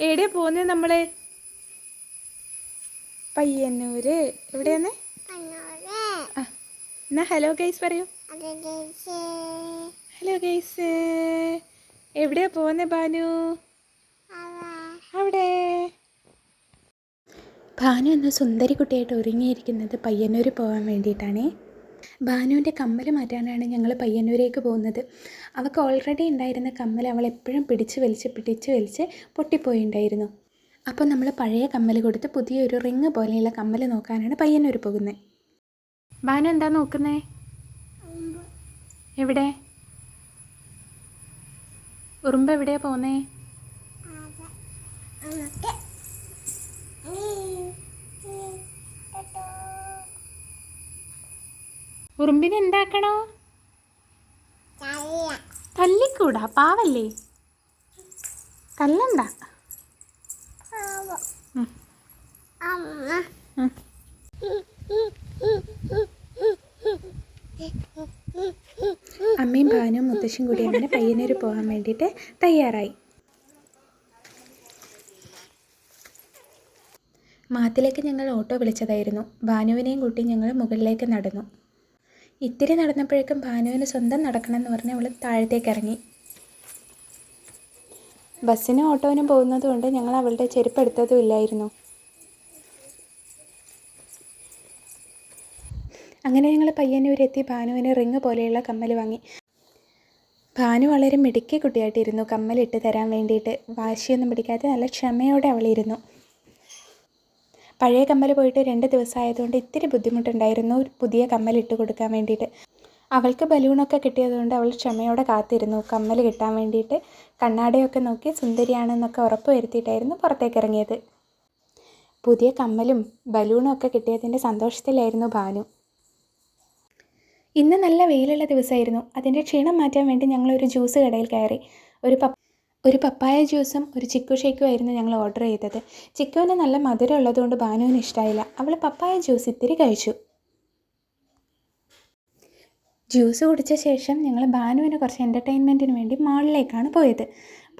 എവിടെയാ പോകുന്നത് നമ്മൾ? പയ്യന്നൂര്. എവിടെയാന്ന്? എന്നാ ഹലോ ഗൈസ് പറയൂ. Hello guys. എവിടെയാ പോകുന്നത് ബാനു അവിടെ. ഭാനു എന്ന സുന്ദരി കുട്ടിയായിട്ട് ഒരുങ്ങിയിരിക്കുന്നത് പയ്യന്നൂർ പോകാൻ വേണ്ടിയിട്ടാണേ. ഭാനുവിന്റെ കമ്മൽ മാറ്റാനാണ് ഞങ്ങൾ പയ്യന്നൂരേക്ക് പോകുന്നത്. അവൾക്ക് ഓൾറെഡി ഉണ്ടായിരുന്ന കമ്മൽ അവൾ എപ്പോഴും പിടിച്ച് വലിച്ച് പിടിച്ച് വലിച്ച് പൊട്ടിപ്പോയിണ്ടായിരുന്നു. അപ്പോൾ നമ്മൾ പഴയ കമ്മൽ കൊടുത്ത് പുതിയൊരു റിങ് പോലെയുള്ള കമ്മൽ നോക്കാനാണ് പയ്യന്നൂർ പോകുന്നത് ഭാനു എന്താ നോക്കുന്നേ? എവിടെ? ഉറുമ്പ് എവിടെയാ പോന്നേ? ഉറുമ്പിനെ എന്താക്കണോ തല്ലിക്കൂടാ പാവല്ലേ? തല്ലണ്ട. അമ്മയും ഭാനുവും മുത്തശ്ശിയും കൂടി അങ്ങനെ പയ്യന്നൂർ പോകാൻ വേണ്ടിയിട്ട് തയ്യാറായി. മാത്തിലേക്ക് ഞങ്ങൾ ഓട്ടോ വിളിച്ചതായിരുന്നു. ഭാനുവിനെയും കൂട്ടി ഞങ്ങൾ മുകളിലേക്ക് നടന്നു. ഇത്തിരി നടന്നപ്പോഴേക്കും ഭാനുവിന് സ്വന്തം നടക്കണം എന്ന് പറഞ്ഞ് അവൾ താഴത്തേക്ക് ഇറങ്ങി. ബസ്സിനും ഓട്ടോവിനും പോകുന്നത് കൊണ്ട് ഞങ്ങൾ അവളുടെ ചെരുപ്പ് എടുത്തതും ഇല്ലായിരുന്നു. അങ്ങനെ ഞങ്ങൾ പയ്യന്നൂരെത്തി ഭാനുവിന് റിങ് പോലെയുള്ള കമ്മൽ വാങ്ങി. ഭാനു വളരെ മിടുക്കിയ കുട്ടിയായിട്ടിരുന്നു കമ്മലിട്ട് തരാൻ വേണ്ടിയിട്ട്. വാശിയൊന്നും പിടിക്കാതെ നല്ല ക്ഷമയോടെ അവളിരുന്നു. പഴയ കമ്മൽ പോയിട്ട് രണ്ട് ദിവസമായതുകൊണ്ട് ഇത്തിരി ബുദ്ധിമുട്ടുണ്ടായിരുന്നു പുതിയ കമ്മൽ ഇട്ട് കൊടുക്കാൻ വേണ്ടിയിട്ട്. അവൾക്ക് ബലൂണൊക്കെ കിട്ടിയതുകൊണ്ട് അവൾ ക്ഷമയോടെ കാത്തിരുന്നു. കമ്മൽ കിട്ടാൻ വേണ്ടിയിട്ട് കണ്ണാടയൊക്കെ നോക്കി സുന്ദരിയാണെന്നൊക്കെ ഉറപ്പ് വരുത്തിയിട്ടായിരുന്നു പുറത്തേക്ക് ഇറങ്ങിയത്. പുതിയ കമ്മലും ബലൂണും ഒക്കെ കിട്ടിയതിന്റെ സന്തോഷത്തിലായിരുന്നു ഭാനു. ഇന്ന് നല്ല വെയിലുള്ള ദിവസമായിരുന്നു. അതിന്റെ ക്ഷീണം മാറ്റാൻ വേണ്ടി ഞങ്ങളൊരു ജ്യൂസ് കടയിൽ കയറി. ഒരു പപ്പ ഒരു പപ്പായ ജ്യൂസും ഒരു ചിക്കു ഷേക്കും ആയിരുന്നു ഞങ്ങൾ ഓർഡർ ചെയ്തത്. ചിക്കുവിന് നല്ല മധുരം ഉള്ളതുകൊണ്ട് ഭാനുവിന് ഇഷ്ടമായില്ല അവൾ പപ്പായ ജ്യൂസ് ഇത്തിരി കഴിച്ചു. ജ്യൂസ് കുടിച്ച ശേഷം ഞങ്ങൾ ഭാനുവിന് കുറച്ച് എന്റർടൈൻമെന്റിന് വേണ്ടി മാളിലേക്കാണ് പോയത്.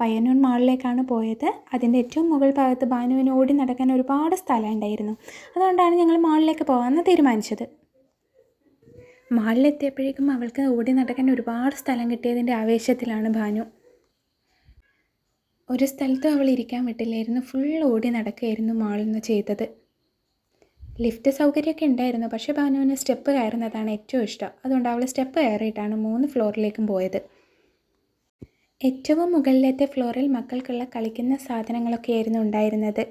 പയ്യന്നൂർ മാളിലേക്കാണ് പോയത്. അതിന്റെ ഏറ്റവും മുകൾ ഭാഗത്ത് ഭാനുവിന് ഓടി നടക്കാൻ ഒരുപാട് സ്ഥലം ഉണ്ടായിരുന്നു. അതുകൊണ്ടാണ് ഞങ്ങൾ മാളിലേക്ക് പോകാമെന്ന് തീരുമാനിച്ചത്. മാളിലെത്തിയപ്പോഴേക്കും അവൾക്ക് ഓടി നടക്കാൻ ഒരുപാട് സ്ഥലം കിട്ടിയതിന്റെ ആവേശത്തിലാണ് ഭാനു. ഒരു സ്ഥലത്തും അവൾ ഇരിക്കാൻ വിട്ടില്ലായിരുന്നു. ഫുൾ ഓടി നടക്കുകയായിരുന്നു മാളിൽ നിന്ന് ചെയ്തത്. ലിഫ്റ്റ് സൗകര്യമൊക്കെ ഉണ്ടായിരുന്നു. പക്ഷേ ഭാനുവിന് സ്റ്റെപ്പ് കയറുന്നതാണ് ഏറ്റവും ഇഷ്ടം. അതുകൊണ്ട് അവൾ സ്റ്റെപ്പ് കയറിയിട്ടാണ് മൂന്ന് ഫ്ലോറിലേക്കും പോയത്. ഏറ്റവും മുകളിലത്തെ ഫ്ലോറിൽ മക്കൾക്കുള്ള കളിക്കുന്ന സാധനങ്ങളൊക്കെ ആയിരുന്നു ഉണ്ടായിരുന്നത്.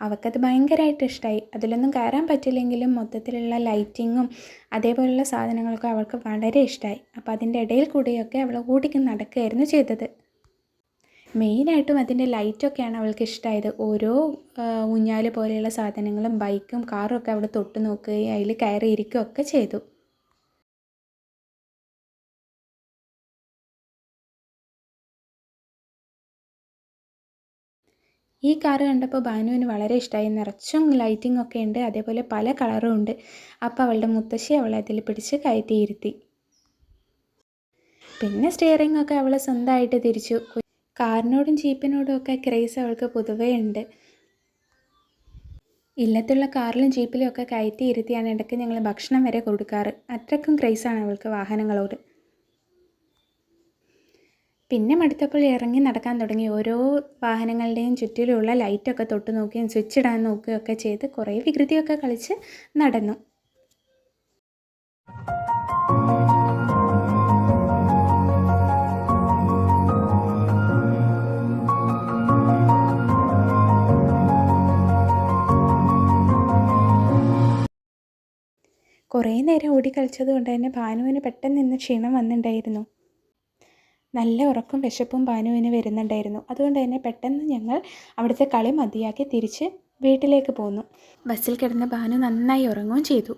അവൾക്കത് ഭയങ്കരമായിട്ട് ഇഷ്ടമായി അതിലൊന്നും കയറാൻ പറ്റില്ലെങ്കിലും മൊത്തത്തിലുള്ള ലൈറ്റിങ്ങും അതേപോലുള്ള സാധനങ്ങളൊക്കെ അവൾക്ക് വളരെ ഇഷ്ടമായി അപ്പോൾ അതിന്റെ ഇടയിൽ കൂടിയൊക്കെ അവൾ ഓടിക്ക് നടക്കുകയായിരുന്നു ചെയ്തത്. മെയിനായിട്ടും അതിന്റെ ലൈറ്റൊക്കെയാണ് അവൾക്ക് ഇഷ്ടമായത് ഓരോ ഊഞ്ഞാൽ പോലെയുള്ള സാധനങ്ങളും ബൈക്കും കാറും ഒക്കെ അവിടെ തൊട്ട് നോക്കുകയും അതിൽ കയറി ഇരിക്കുകയൊക്കെ ചെയ്തു. ഈ കാറ് കണ്ടപ്പോൾ ബാനുവിന് വളരെ ഇഷ്ടമായി നിറച്ചും ലൈറ്റിംഗ് ഒക്കെ ഉണ്ട് അതേപോലെ പല കളറും ഉണ്ട്. അപ്പോൾ അവളുടെ മുത്തശ്ശി അവളെ അതിൽ പിടിച്ച് കയറ്റിയിരുത്തി. പിന്നെ സ്റ്റിയറിംഗ് ഒക്കെ അവൾ സ്വന്തമായിട്ട് തിരിച്ചു. കാറിനോടും ജീപ്പിനോടും ഒക്കെ ക്രേസ് അവൾക്ക് പൊതുവേ ഉണ്ട്. ഇല്ലത്തുള്ള കാറിലും ജീപ്പിലും ഒക്കെ കയറ്റി ഇരുത്തിയാണ് ഇടയ്ക്ക് ഞങ്ങൾ ഭക്ഷണം വരെ കൊടുക്കാറ്. അത്രക്കും ക്രേസാണ് അവൾക്ക് വാഹനങ്ങളോട്. പിന്നെ മടുത്തപ്പോൾ ഇറങ്ങി നടക്കാൻ തുടങ്ങി. ഓരോ വാഹനങ്ങളുടെയും ചുറ്റിലുള്ള ലൈറ്റൊക്കെ തൊട്ട് നോക്കുകയും സ്വിച്ച് ഇടാൻ നോക്കുകയൊക്കെ ചെയ്ത് കുറേ വികൃതിയൊക്കെ കളിച്ച് നടന്നു. കുറേ നേരം ഓടി കളിച്ചത് കൊണ്ട് തന്നെ ഭാനുവിന് പെട്ടെന്ന് ഇന്ന് ക്ഷീണം വന്നിട്ടുണ്ടായിരുന്നു നല്ല ഉറക്കും വിശപ്പും ഭാനുവിന് വരുന്നുണ്ടായിരുന്നു. അതുകൊണ്ട് തന്നെ പെട്ടെന്ന് ഞങ്ങൾ അവിടുത്തെ കളി മതിയാക്കി തിരിച്ച് വീട്ടിലേക്ക് പോന്നു. ബസ്സിൽ കിടന്ന ഭാനു നന്നായി ഉറങ്ങുകയും ചെയ്തു.